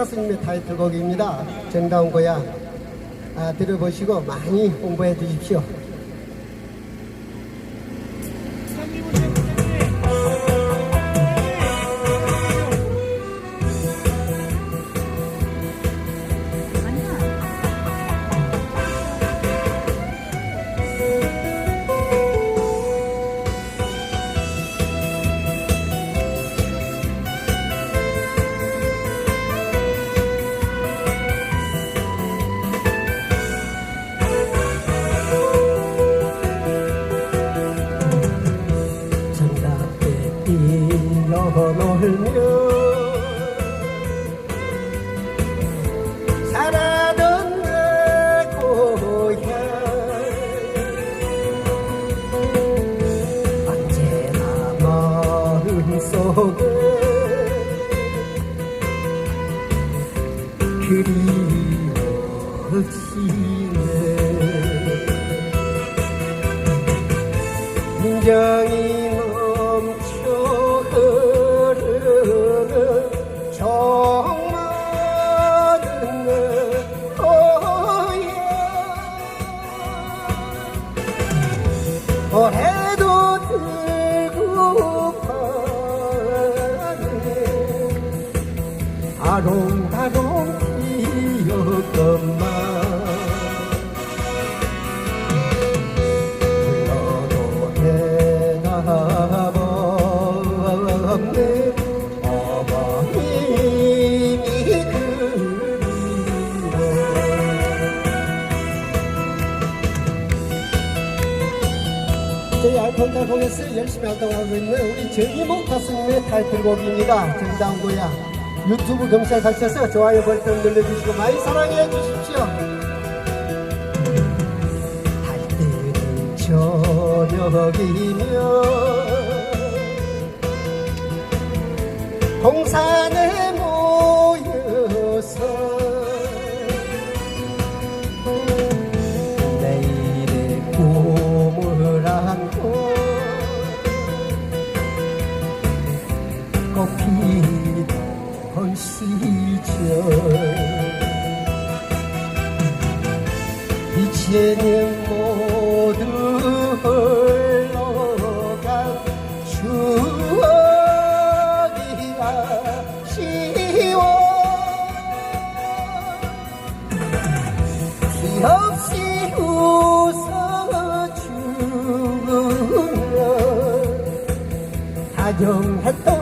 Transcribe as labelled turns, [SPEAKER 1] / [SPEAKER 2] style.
[SPEAKER 1] 가수님의 타이틀곡입니다. 정다운 고향 아, 들어보시고 많이 홍보해 주십시오. 뛰어놀며 살아던 내 고향 언제나 마음속에 그리워지네 인정이 해도 들고 가네. 아롱다롱 저희 알콘타 공에서 열심히 활동하고 있는 우리 정희목 가수님의 타이틀곡입니다. 정다운 고야 유튜브 검색하셔서 좋아요 버튼 눌러주시고 많이 사랑해 주십시오. 할 때는 저녁이며 동산에 꽃피던 시절 이제는 모두 흘러간 추억이 아쉬워 없이 웃어주며 다정했던